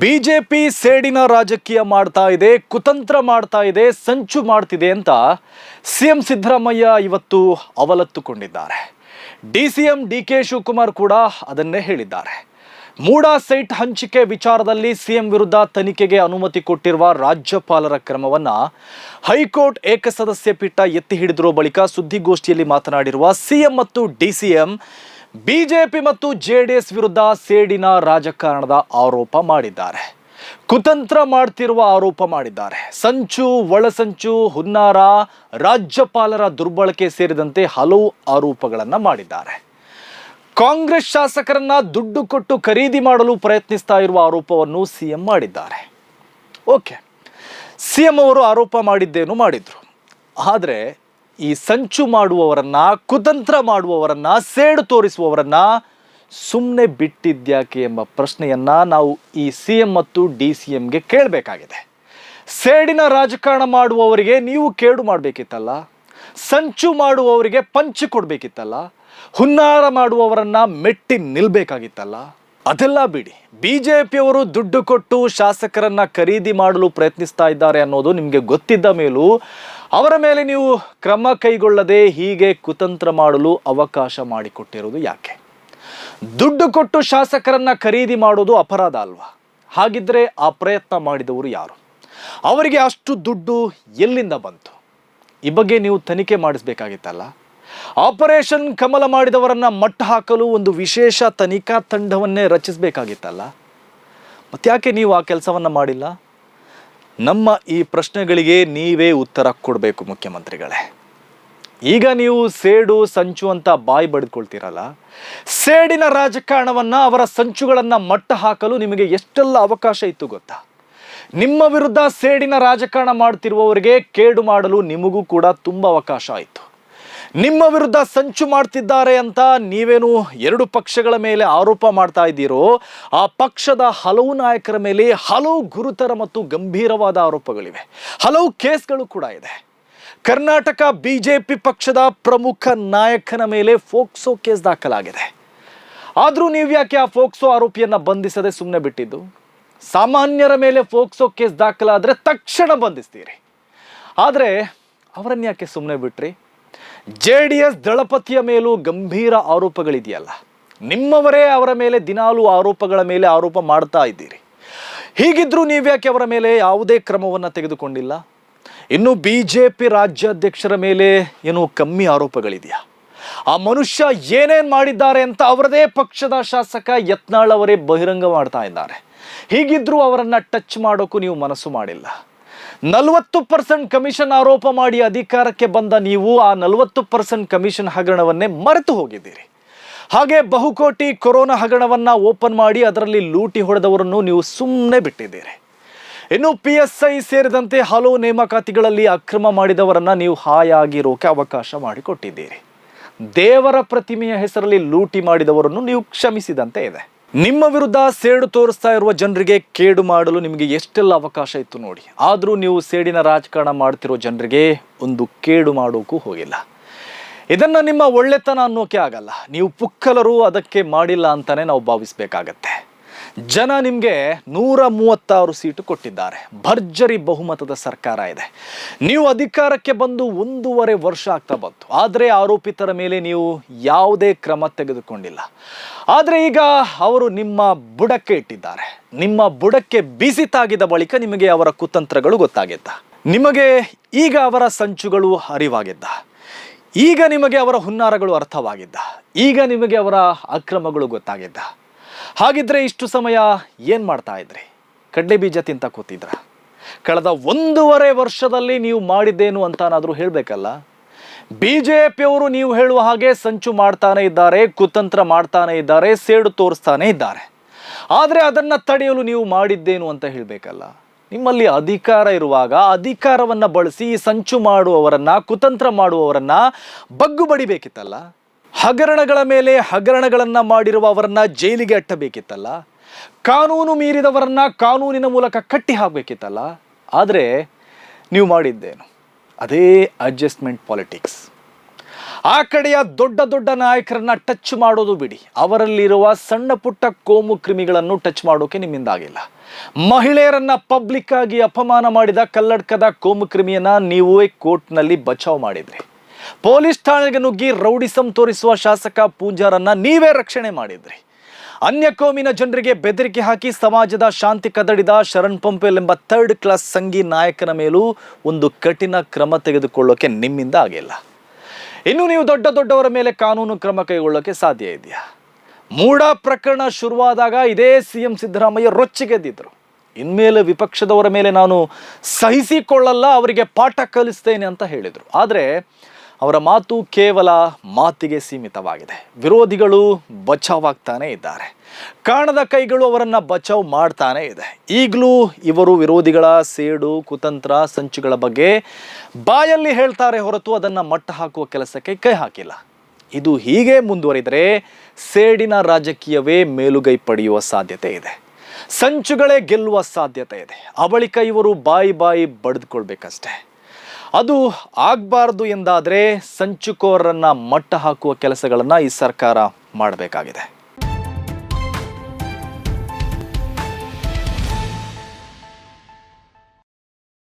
BJP ಸೇಡಿನ ರಾಜಕೀಯ ಮಾಡ್ತಾ ಇದೆ, ಕುತಂತ್ರ ಮಾಡ್ತಾ ಇದೆ, ಸಂಚು ಮಾಡ್ತಿದೆ ಅಂತ ಸಿಎಂ ಸಿದ್ದರಾಮಯ್ಯ ಇವತ್ತು ಅವಲತ್ತುಕೊಂಡಿದ್ದಾರೆ. D C M D K Shivakumar ಕೂಡ ಅದನ್ನೇ ಹೇಳಿದ್ದಾರೆ. ಮೂಡಾ ಸೈಟ್ ಹಂಚಿಕೆ ವಿಚಾರದಲ್ಲಿ ಸಿಎಂ ವಿರುದ್ಧ ತನಿಖೆಗೆ ಅನುಮತಿ ಕೊಟ್ಟಿರುವ ರಾಜ್ಯಪಾಲರ ಕ್ರಮವನ್ನು ಹೈಕೋರ್ಟ್ ಏಕಸದಸ್ಯ ಪೀಠ ಎತ್ತಿ ಹಿಡಿದಿರುವ ಬಳಿಕ ಸುದ್ದಿಗೋಷ್ಠಿಯಲ್ಲಿ ಮಾತನಾಡಿರುವ ಸಿಎಂ ಮತ್ತು ಡಿಸಿಎಂ ಬಿಜೆಪಿ ಮತ್ತು ಜೆಡಿಎಸ್ ವಿರುದ್ಧ ಸೇಡಿನ ರಾಜಕಾರಣದ ಆರೋಪ ಮಾಡಿದ್ದಾರೆ. ಕುತಂತ್ರ ಮಾಡ್ತಿರುವ ಆರೋಪ ಮಾಡಿದ್ದಾರೆ. ಸಂಚು, ಒಳಸಂಚು, ಹುನ್ನಾರ, ರಾಜ್ಯಪಾಲರ ದುರ್ಬಳಕೆ ಸೇರಿದಂತೆ ಹಲವು ಆರೋಪಗಳನ್ನು ಮಾಡಿದ್ದಾರೆ. ಕಾಂಗ್ರೆಸ್ ಶಾಸಕರನ್ನ ದುಡ್ಡು ಕೊಟ್ಟು ಖರೀದಿ ಮಾಡಲು ಪ್ರಯತ್ನಿಸ್ತಾ ಇರುವ ಆರೋಪವನ್ನು ಸಿಎಂ ಮಾಡಿದ್ದಾರೆ. ಓಕೆ. ಸಿಎಂ ಅವರು ಆರೋಪ ಮಾಡಿದ್ದೇನು ಮಾಡಿದ್ರು. ಆದರೆ ಈ ಸಂಚು ಮಾಡುವವರನ್ನ, ಕುತಂತ್ರ ಮಾಡುವವರನ್ನ, ಸೇಡು ತೋರಿಸುವವರನ್ನ ಸುಮ್ಮನೆ ಬಿಟ್ಟಿದ್ಯಾಕೆ ಎಂಬ ಪ್ರಶ್ನೆಯನ್ನ ನಾವು ಈ ಸಿ ಎಂ ಮತ್ತು ಡಿ ಸಿ ಎಂಗೆ ಕೇಳಬೇಕಾಗಿದೆ. ಸೇಡಿನ ರಾಜಕಾರಣ ಮಾಡುವವರಿಗೆ ನೀವು ಕೇಡು ಮಾಡಬೇಕಿತ್ತಲ್ಲ, ಸಂಚು ಮಾಡುವವರಿಗೆ ಪಂಚು ಕೊಡಬೇಕಿತ್ತಲ್ಲ, ಹುನ್ನಾರ ಮಾಡುವವರನ್ನ ಮೆಟ್ಟಿ ನಿಲ್ಬೇಕಾಗಿತ್ತಲ್ಲ, ಅದೆಲ್ಲ ಬಿಡಿ. ಬಿ ಜೆ ಪಿಯವರು ದುಡ್ಡು ಕೊಟ್ಟು ಶಾಸಕರನ್ನ ಖರೀದಿ ಮಾಡಲು ಪ್ರಯತ್ನಿಸ್ತಾ ಇದ್ದಾರೆ ಅನ್ನೋದು ನಿಮಗೆ ಗೊತ್ತಿದ್ದ ಮೇಲೂ ಅವರ ಮೇಲೆ ನೀವು ಕ್ರಮ ಕೈಗೊಳ್ಳದೆ ಹೀಗೆ ಕುತಂತ್ರ ಮಾಡಲು ಅವಕಾಶ ಮಾಡಿಕೊಟ್ಟಿರುವುದು ಯಾಕೆ? ದುಡ್ಡು ಕೊಟ್ಟು ಶಾಸಕರನ್ನ ಖರೀದಿ ಮಾಡೋದು ಅಪರಾಧ ಅಲ್ವಾ? ಹಾಗಿದ್ರೆ ಆ ಪ್ರಯತ್ನ ಮಾಡಿದವರು ಯಾರು? ಅವರಿಗೆ ಅಷ್ಟು ದುಡ್ಡು ಎಲ್ಲಿಂದ ಬಂತು? ಈ ಬಗ್ಗೆ ನೀವು ತನಿಖೆ ಮಾಡಿಸ್ಬೇಕಾಗಿತ್ತಲ್ಲ? ಆಪರೇಷನ್ ಕಮಲ ಮಾಡಿದವರನ್ನ ಮಟ್ಟ ಹಾಕಲು ಒಂದು ವಿಶೇಷ ತನಿಖಾ ತಂಡವನ್ನೇ ರಚಿಸಬೇಕಾಗಿತ್ತಲ್ಲ? ಮತ್ತ್ಯಾಕೆ ನೀವು ಆ ಕೆಲಸವನ್ನು ಮಾಡಿಲ್ಲ? ನಮ್ಮ ಈ ಪ್ರಶ್ನೆಗಳಿಗೆ ನೀವೇ ಉತ್ತರ ಕೊಡಬೇಕು ಮುಖ್ಯಮಂತ್ರಿಗಳೇ. ಈಗ ನೀವು ಸೇಡು, ಸಂಚು ಅಂತ ಬಾಯಿ ಬಡಿದ್ಕೊಳ್ತೀರಲ್ಲ, ಸೇಡಿನ ರಾಜಕಾರಣವನ್ನು ಅವರ ಸಂಚುಗಳನ್ನ ಮಟ್ಟ ಹಾಕಲು ನಿಮಗೆ ಎಷ್ಟೆಲ್ಲ ಅವಕಾಶ ಇತ್ತು ಗೊತ್ತಾ? ನಿಮ್ಮ ವಿರುದ್ಧ ಸೇಡಿನ ರಾಜಕಾರಣ ಮಾಡ್ತಿರುವವರಿಗೆ ಕೇಡು ಮಾಡಲು ನಿಮಗೂ ಕೂಡ ತುಂಬ ಅವಕಾಶ ಆಯಿತು. ನಿಮ್ಮ ವಿರುದ್ಧ ಸಂಚು ಮಾಡ್ತಿದ್ದಾರೆ ಅಂತ ನೀವೇನು ಎರಡು ಪಕ್ಷಗಳ ಮೇಲೆ ಆರೋಪ ಮಾಡ್ತಾ ಇದ್ದೀರೋ, ಆ ಪಕ್ಷದ ಹಲವು ನಾಯಕರ ಮೇಲೆ ಹಲವು ಗುರುತರ ಮತ್ತು ಗಂಭೀರವಾದ ಆರೋಪಗಳಿವೆ. ಹಲವು ಕೇಸ್ಗಳು ಕೂಡ ಇದೆ. ಕರ್ನಾಟಕ ಬಿಜೆಪಿ ಪಕ್ಷದ ಪ್ರಮುಖ ನಾಯಕನ ಮೇಲೆ ಫೋಕ್ಸೋ ಕೇಸ್ ದಾಖಲಾಗಿದೆ. ಆದರೂ ನೀವು ಯಾಕೆ ಆ ಫೋಕ್ಸೋ ಆರೋಪಿಯನ್ನು ಬಂಧಿಸದೆ ಸುಮ್ಮನೆ ಬಿಟ್ಟಿದ್ದು? ಸಾಮಾನ್ಯರ ಮೇಲೆ ಫೋಕ್ಸೋ ಕೇಸ್ ದಾಖಲಾದರೆ ತಕ್ಷಣ ಬಂಧಿಸ್ತೀರಿ. ಆದರೆ ಅವರನ್ನು ಯಾಕೆ ಸುಮ್ಮನೆ ಬಿಟ್ರಿ? ಜೆ ಡಿ ಎಸ್ ದಳಪತಿಯ ಮೇಲೂ ಗಂಭೀರ ಆರೋಪಗಳಿದೆಯಲ್ಲ. ನಿಮ್ಮವರೇ ಅವರ ಮೇಲೆ ದಿನಾಲು ಆರೋಪಗಳ ಮೇಲೆ ಆರೋಪ ಮಾಡ್ತಾ ಇದ್ದೀರಿ. ಹೀಗಿದ್ರೂ ನೀವ್ಯಾಕೆ ಅವರ ಮೇಲೆ ಯಾವುದೇ ಕ್ರಮವನ್ನು ತೆಗೆದುಕೊಂಡಿಲ್ಲ? ಇನ್ನು ಬಿ ಜೆ ಪಿ ರಾಜ್ಯಾಧ್ಯಕ್ಷರ ಮೇಲೆ ಏನು ಕಮ್ಮಿ ಆರೋಪಗಳಿದೆಯಾ? ಆ ಮನುಷ್ಯ ಏನೇನು ಮಾಡಿದ್ದಾರೆ ಅಂತ ಅವರದೇ ಪಕ್ಷದ ಶಾಸಕ ಯತ್ನಾಳ್ ಅವರೇ ಬಹಿರಂಗ ಮಾಡ್ತಾ ಇದ್ದಾರೆ. ಹೀಗಿದ್ರೂ ಅವರನ್ನ ಟಚ್ ಮಾಡೋಕ್ಕೂ ನೀವು ಮನಸ್ಸು ಮಾಡಿಲ್ಲ. ನಲವತ್ತು ಪರ್ಸೆಂಟ್ ಕಮಿಷನ್ ಆರೋಪ ಮಾಡಿ ಅಧಿಕಾರಕ್ಕೆ ಬಂದ ನೀವು ಆ ನಲವತ್ತು ಪರ್ಸೆಂಟ್ ಕಮಿಷನ್ ಹಗರಣವನ್ನೇ ಮರೆತು ಹೋಗಿದ್ದೀರಿ. ಹಾಗೆ ಬಹುಕೋಟಿ ಕೊರೋನಾ ಹಗರಣವನ್ನ ಓಪನ್ ಮಾಡಿ ಅದರಲ್ಲಿ ಲೂಟಿ ಹೊಡೆದವರನ್ನು ನೀವು ಸುಮ್ಮನೆ ಬಿಟ್ಟಿದ್ದೀರಿ. ಇನ್ನು ಪಿ ಎಸ್ ಐ ಸೇರಿದಂತೆ ಹಲವು ನೇಮಕಾತಿಗಳಲ್ಲಿ ಅಕ್ರಮ ಮಾಡಿದವರನ್ನ ನೀವು ಹಾಯಾಗಿರೋಕೆ ಅವಕಾಶ ಮಾಡಿಕೊಟ್ಟಿದ್ದೀರಿ. ದೇವರ ಪ್ರತಿಮೆಯ ಹೆಸರಲ್ಲಿ ಲೂಟಿ ಮಾಡಿದವರನ್ನು ನೀವು ಕ್ಷಮಿಸಿದಂತೆ ಇದೆ. ನಿಮ್ಮ ವಿರುದ್ಧ ಸೇಡು ತೋರಿಸ್ತಾ ಇರುವ ಜನರಿಗೆ ಕೇಡು ಮಾಡಲು ನಿಮಗೆ ಎಷ್ಟೆಲ್ಲ ಅವಕಾಶ ಇತ್ತು ನೋಡಿ. ಆದರೂ ನೀವು ಸೇಡಿನ ರಾಜಕಾರಣ ಮಾಡ್ತಿರೋ ಜನರಿಗೆ ಒಂದು ಕೇಡು ಮಾಡೋಕ್ಕೂ ಹೋಗಿಲ್ಲ. ಇದನ್ನು ನಿಮ್ಮ ಒಳ್ಳೆತನ ಅನ್ನೋಕೆ ಆಗಲ್ಲ. ನೀವು ಪುಕ್ಕಲರು ಅದಕ್ಕೆ ಮಾಡಿಲ್ಲ ಅಂತಲೇ ನಾವು ಭಾವಿಸ್ಬೇಕಾಗತ್ತೆ. ಜನ ನಿಮಗೆ ನೂರ ಮೂವತ್ತಾರು ಸೀಟು ಕೊಟ್ಟಿದ್ದಾರೆ. ಭರ್ಜರಿ ಬಹುಮತದ ಸರ್ಕಾರ ಇದೆ. ನೀವು ಅಧಿಕಾರಕ್ಕೆ ಬಂದು ಒಂದೂವರೆ ವರ್ಷ ಆಗ್ತಾ ಬಂತು. ಆದರೆ ಆರೋಪಿತರ ಮೇಲೆ ನೀವು ಯಾವುದೇ ಕ್ರಮ ತೆಗೆದುಕೊಂಡಿಲ್ಲ. ಆದರೆ ಈಗ ಅವರು ನಿಮ್ಮ ಬುಡಕ್ಕೆ ಇಟ್ಟಿದ್ದಾರೆ. ನಿಮ್ಮ ಬುಡಕ್ಕೆ ಬಿಸಿ ತಾಗಿದ ಬಳಿಕ ನಿಮಗೆ ಅವರ ಕುತಂತ್ರಗಳು ಗೊತ್ತಾಗಿದ್ದ. ನಿಮಗೆ ಈಗ ಅವರ ಸಂಚುಗಳು ಅರಿವಾಗಿದ್ದ. ಈಗ ನಿಮಗೆ ಅವರ ಹುನ್ನಾರಗಳು ಅರ್ಥವಾಗಿದ್ದ. ಈಗ ನಿಮಗೆ ಅವರ ಅಕ್ರಮಗಳು ಗೊತ್ತಾಗಿದ್ದ. ಹಾಗಿದ್ರೆ ಇಷ್ಟು ಸಮಯ ಏನು ಮಾಡ್ತಾ ಇದ್ರಿ? ಕಡ್ಲೆ ಬೀಜ ತಿಂತ ಕೂತಿದ್ರ? ಕಳೆದ ಒಂದೂವರೆ ವರ್ಷದಲ್ಲಿ ನೀವು ಮಾಡಿದ್ದೇನು ಅಂತಾನಾದರೂ ಹೇಳಬೇಕಲ್ಲ? ಬಿ ಜೆ ಪಿಯವರು ನೀವು ಹೇಳುವ ಹಾಗೆ ಸಂಚು ಮಾಡ್ತಾನೆ ಇದ್ದಾರೆ, ಕುತಂತ್ರ ಮಾಡ್ತಾನೆ ಇದ್ದಾರೆ, ಸೇಡು ತೋರಿಸ್ತಾನೆ ಇದ್ದಾರೆ. ಆದರೆ ಅದನ್ನು ತಡೆಯಲು ನೀವು ಮಾಡಿದ್ದೇನು ಅಂತ ಹೇಳಬೇಕಲ್ಲ? ನಿಮ್ಮಲ್ಲಿ ಅಧಿಕಾರ ಇರುವಾಗ ಅಧಿಕಾರವನ್ನ ಬಳಸಿ ಸಂಚು ಮಾಡುವವರನ್ನ, ಕುತಂತ್ರ ಮಾಡುವವರನ್ನ ಬಗ್ಗು ಬಡಿಬೇಕಿತ್ತಲ್ಲ? ಹಗರಣಗಳ ಮೇಲೆ ಹಗರಣಗಳನ್ನು ಮಾಡಿರುವ ಅವರನ್ನ ಜೈಲಿಗೆ ಅಟ್ಟಬೇಕಿತ್ತಲ್ಲ? ಕಾನೂನು ಮೀರಿದವರನ್ನ ಕಾನೂನಿನ ಮೂಲಕ ಕಟ್ಟಿ ಹಾಕಬೇಕಿತ್ತಲ್ಲ? ಆದರೆ ನೀವು ಮಾಡಿದ್ದೇನು? ಅದೇ ಅಡ್ಜಸ್ಟ್ಮೆಂಟ್ ಪಾಲಿಟಿಕ್ಸ್ ಆ ಕಡೆಯ ದೊಡ್ಡ ದೊಡ್ಡ ನಾಯಕರನ್ನ ಟಚ್ ಮಾಡೋದು ಬಿಡಿ. ಅವರಲ್ಲಿರುವ ಸಣ್ಣ ಪುಟ್ಟ ಕೋಮು ಕ್ರಿಮಿಗಳನ್ನು ಟಚ್ ಮಾಡೋಕೆ ನಿಮ್ಮಿಂದ ಆಗಿಲ್ಲ. ಮಹಿಳೆಯರನ್ನ ಪಬ್ಲಿಕ್ ಆಗಿ ಅಪಮಾನ ಮಾಡಿದ ಕಲ್ಲಡ್ಕದ ಕೋಮುಕ್ರಿಮಿಯನ್ನ ನೀವೇ ಕೋರ್ಟ್ನಲ್ಲಿ ಬಚಾವ್ ಮಾಡಿದ್ರಿ. ಪೊಲೀಸ್ ಠಾಣೆಗೆ ನುಗ್ಗಿ ರೌಡಿಸಂ ತೋರಿಸುವ ಶಾಸಕ ಪೂಜಾರನ್ನ ನೀವೇ ರಕ್ಷಣೆ ಮಾಡಿದ್ರಿ. ಅನ್ಯ ಕೋಮಿನ ಜನರಿಗೆ ಬೆದರಿಕೆ ಹಾಕಿ ಸಮಾಜದ ಶಾಂತಿ ಕದಡಿದ ಶರಣ್ ಪಂಪೆಲ್ ಎಂಬ ಥರ್ಡ್ ಕ್ಲಾಸ್ ಸಂಘಿ ನಾಯಕನ ಮೇಲೂ ಒಂದು ಕಠಿಣ ಕ್ರಮ ತೆಗೆದುಕೊಳ್ಳೋಕೆ ನಿಮ್ಮಿಂದ ಆಗಿಲ್ಲ. ಇನ್ನು ನೀವು ದೊಡ್ಡ ದೊಡ್ಡವರ ಮೇಲೆ ಕಾನೂನು ಕ್ರಮ ಕೈಗೊಳ್ಳೋಕೆ ಸಾಧ್ಯ ಇದೆಯಾ? ಮೂಡ ಪ್ರಕರಣ ಶುರುವಾದಾಗ ಇದೇ ಸಿ ಎಂ ಸಿದ್ದರಾಮಯ್ಯ ರೊಚ್ಚಿಗೆದ್ದಿದ್ರು. ಇನ್ಮೇಲೆ ವಿಪಕ್ಷದವರ ಮೇಲೆ ನಾನು ಸಹಿಸಿಕೊಳ್ಳಲ್ಲ, ಅವರಿಗೆ ಪಾಠ ಕಲಿಸ್ತೇನೆ ಅಂತ ಹೇಳಿದರು. ಆದರೆ ಅವರ ಮಾತು ಕೇವಲ ಮಾತಿಗೆ ಸೀಮಿತವಾಗಿದೆ. ವಿರೋಧಿಗಳು ಬಚಾವಾಗ್ತಾನೆ ಇದ್ದಾರೆ. ಕಾಣದ ಕೈಗಳು ಅವರನ್ನ ಬಚಾವ್ ಮಾಡ್ತಾನೆ ಇದೆ. ಈಗಲೂ ಇವರು ವಿರೋಧಿಗಳ ಸೇಡು, ಕುತಂತ್ರ, ಸಂಚುಗಳ ಬಗ್ಗೆ ಬಾಯಲ್ಲಿ ಹೇಳ್ತಾರೆ ಹೊರತು ಅದನ್ನು ಮಟ್ಟ ಹಾಕುವ ಕೆಲಸಕ್ಕೆ ಕೈ ಹಾಕಿಲ್ಲ. ಇದು ಹೀಗೆ ಮುಂದುವರಿದರೆ ಸೇಡಿನ ರಾಜಕೀಯವೇ ಮೇಲುಗೈ ಪಡೆಯುವ ಸಾಧ್ಯತೆ ಇದೆ. ಸಂಚುಗಳೇ ಗೆಲ್ಲುವ ಸಾಧ್ಯತೆ ಇದೆ. ಆ ಬಳಿಕ ಇವರು ಬಾಯಿ ಬಾಯಿ ಬಡಿದುಕೊಳ್ಬೇಕಷ್ಟೆ. ಅದು ಆಗಬಾರ್ದು ಎಂದಾದರೆ ಸಂಚುಕೋರರನ್ನ ಮಟ್ಟ ಹಾಕುವ ಕೆಲಸಗಳನ್ನು ಈ ಸರ್ಕಾರ ಮಾಡಬೇಕಾಗಿದೆ.